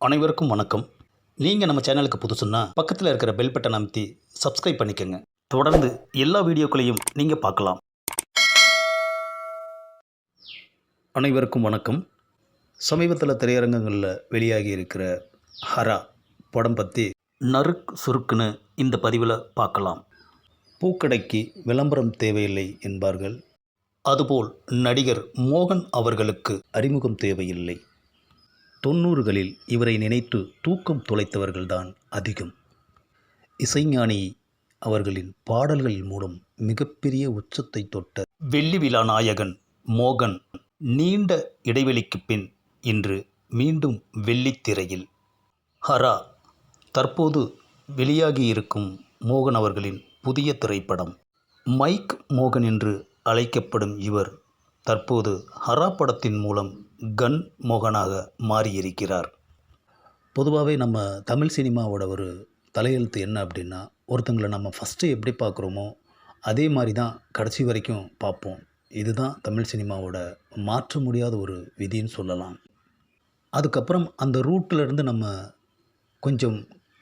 அனைவருக்கும் வணக்கம். நீங்கள் நம்ம சேனலுக்கு புதுசுன்னா பக்கத்தில் இருக்கிற பெல் பட்டன் அமைத்தி சப்ஸ்கிரைப் பண்ணிக்கோங்க. தொடர்ந்து எல்லா வீடியோக்களையும் நீங்கள் பார்க்கலாம். அனைவருக்கும் வணக்கம். சமீபத்தில் திரையரங்கங்களில் வெளியாகி இருக்கிற ஹரா படம் பற்றி நறுக் சுருக்குன்னு இந்த பதிவில் பார்க்கலாம். பூக்கடைக்கு விளம்பரம் தேவையில்லை என்பார்கள். அதுபோல் நடிகர் மோகன் அவர்களுக்கு அறிமுகம் தேவையில்லை. தொண்ணூறுகளில் இவரை நினைத்து தூக்கம் துளைத்தவர்கள்தான் அதிகம். இசைஞானி அவர்களின் பாடல்கள் மூலம் மிகப்பெரிய உச்சத்தை தொட்ட வெள்ளி விழா நாயகன் மோகன் நீண்ட இடைவெளிக்கு பின் இன்று மீண்டும் வெள்ளித்திரையில் ஹரா தற்போது வெளியாகியிருக்கும் மோகன் அவர்களின் புதிய திரைப்படம். மைக் மோகன் என்று அழைக்கப்படும் இவர் தற்போது ஹரா படத்தின் மூலம் கன் மோகனாக மாறியிருக்கிறார். பொதுவாகவே நம்ம தமிழ் சினிமாவோட ஒரு தலையெழுத்து என்ன அப்படின்னா ஒருத்தங்களை நம்ம ஃபஸ்ட்டு எப்படி பார்க்குறோமோ அதே மாதிரி தான் கடைசி வரைக்கும் பார்ப்போம். இதுதான் தமிழ் சினிமாவோட மாற்ற முடியாத ஒரு விதின்னு சொல்லலாம். அதுக்கப்புறம் அந்த ரூட்டில் இருந்து நம்ம கொஞ்சம்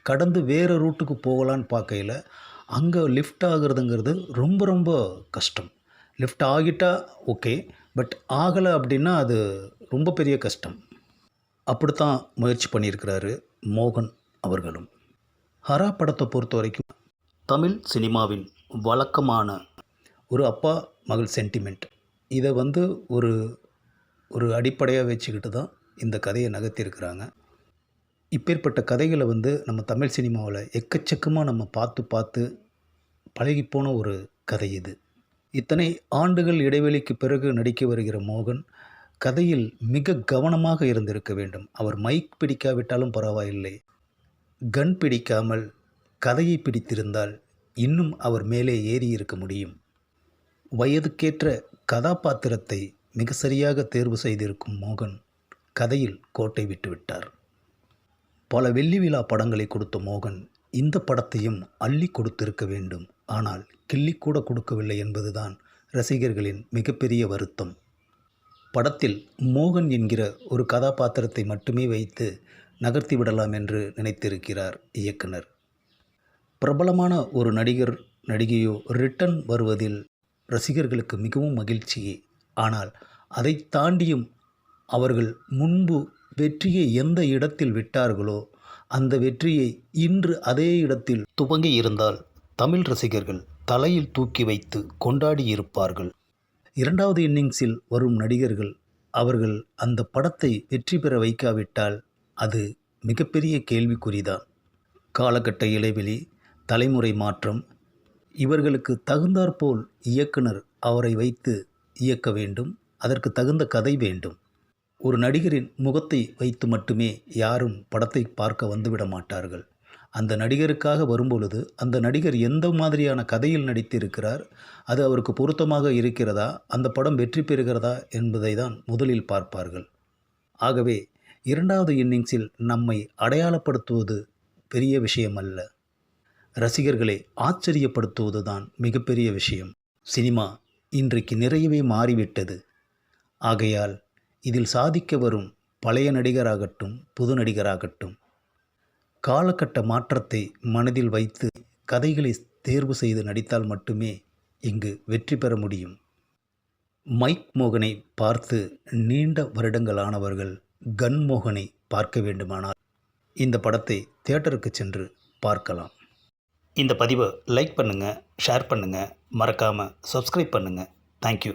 கடந்து வேறு ரூட்டுக்கு போகலான்னு பார்க்கையில் அங்கே லிஃப்ட் ஆகுறதுங்கிறது ரொம்ப ரொம்ப கஷ்டம். லிஃப்ட் ஆகிட்டால் ஓகே பட் ஆகலை அப்படின்னா அது ரொம்ப பெரிய கஷ்டம். அப்படித்தான் முயற்சி பண்ணியிருக்கிறாரு மோகன் அவர்களும். ஹரா படத்தை பொறுத்த வரைக்கும் தமிழ் சினிமாவின் வழக்கமான ஒரு அப்பா மகள் சென்டிமெண்ட் இதை வந்து ஒரு ஒரு அடிப்படையாக வச்சுக்கிட்டு தான் இந்த கதையை நகர்த்தியிருக்கிறாங்க. இப்பேற்பட்ட கதைகளை வந்து நம்ம தமிழ் சினிமாவில் எக்கச்சக்கமாக நம்ம பார்த்து பார்த்து பழகிப்போன ஒரு கதை இது. இத்தனை ஆண்டுகள் இடைவெளிக்கு பிறகு நடிக்க வருகிற மோகன் கதையில் மிக கவனமாக இருந்திருக்க வேண்டும். அவர் மைக் பிடிக்காவிட்டாலும் பரவாயில்லை. கன் பிடிக்காமல் கதையை பிடித்திருந்தால் இன்னும் அவர் மேலே ஏறி இருக்க முடியும். வயதுக்கேற்ற கதாபாத்திரத்தை மிக சரியாக தேர்வு செய்திருக்கும் மோகன் கதையில் கோட்டை விட்டுவிட்டார் பல வெள்ளி விழா படங்களை கொடுத்த மோகன் இந்த படத்தையும் அள்ளி கொடுத்திருக்க வேண்டும். ஆனால் கிள்ளி கூட கொடுக்கவில்லை என்பதுதான் ரசிகர்களின் மிகப்பெரிய வருத்தம். படத்தில் மோகன் என்கிற ஒரு கதாபாத்திரத்தை மட்டுமே வைத்து நகர்த்தி விடலாம் என்று நினைத்திருக்கிறார் இயக்குனர். பிரபலமான ஒரு நடிகர் நடிகையோ ரிட்டன் வருவதில் ரசிகர்களுக்கு மிகவும் மகிழ்ச்சியே. ஆனால் அதை தாண்டியும் அவர்கள் முன்பு வெற்றியை எந்த இடத்தில் விட்டார்களோ அந்த வெற்றியை இன்று அதே இடத்தில் துவங்கி இருந்தால் தமிழ் ரசிகர்கள் தலையில் தூக்கி வைத்து கொண்டாடியிருப்பார்கள். இரண்டாவது இன்னிங்ஸில் வரும் நடிகர்கள் அவர்கள் அந்த படத்தை வெற்றி பெற வைக்காவிட்டால் அது மிகப்பெரிய கேள்விக்குறிதான். காலகட்ட இடைவெளி தலைமுறை மாற்றம் இவர்களுக்கு தகுந்தாற்போல் இயக்குனர் அவரை வைத்து இயக்க வேண்டும் அதற்கு தகுந்த கதை வேண்டும். ஒரு நடிகரின் முகத்தை வைத்து மட்டுமே யாரும் படத்தை பார்க்க வந்துவிட மாட்டார்கள். அந்த நடிகருக்காக வரும்பொழுது அந்த நடிகர் எந்த மாதிரியான கதையில் நடித்திருக்கிறார் அது அவருக்கு பொருத்தமாக இருக்கிறதா அந்த படம் வெற்றி பெறுகிறதா என்பதை தான் முதலில் பார்ப்பார்கள். ஆகவே இரண்டாவது இன்னிங்ஸில் நம்மை அடையாளப்படுத்துவது பெரிய விஷயம் அல்ல ரசிகர்களை ஆச்சரியப்படுத்துவது தான் மிகப்பெரிய விஷயம். சினிமா இன்றைக்கு நிறையவே மாறிவிட்டது. ஆகையால் இதில் சாதிக்க வரும் பழைய நடிகராகட்டும் புது நடிகராகட்டும் காலகட்ட மாற்றத்தை மனதில் வைத்து கதைகளை தேர்வு செய்து நடித்தால் மட்டுமே இங்கு வெற்றி பெற முடியும். மைக் மோகனை பார்த்து நீண்ட வருடங்களானவர்கள் கன் மோகனை பார்க்க வேண்டுமானால் இந்த படத்தை தியேட்டருக்கு சென்று பார்க்கலாம். இந்த பதிவை லைக் பண்ணுங்கள் ஷேர் பண்ணுங்கள் மறக்காமல் சப்ஸ்கிரைப் பண்ணுங்கள் தேங்க்யூ.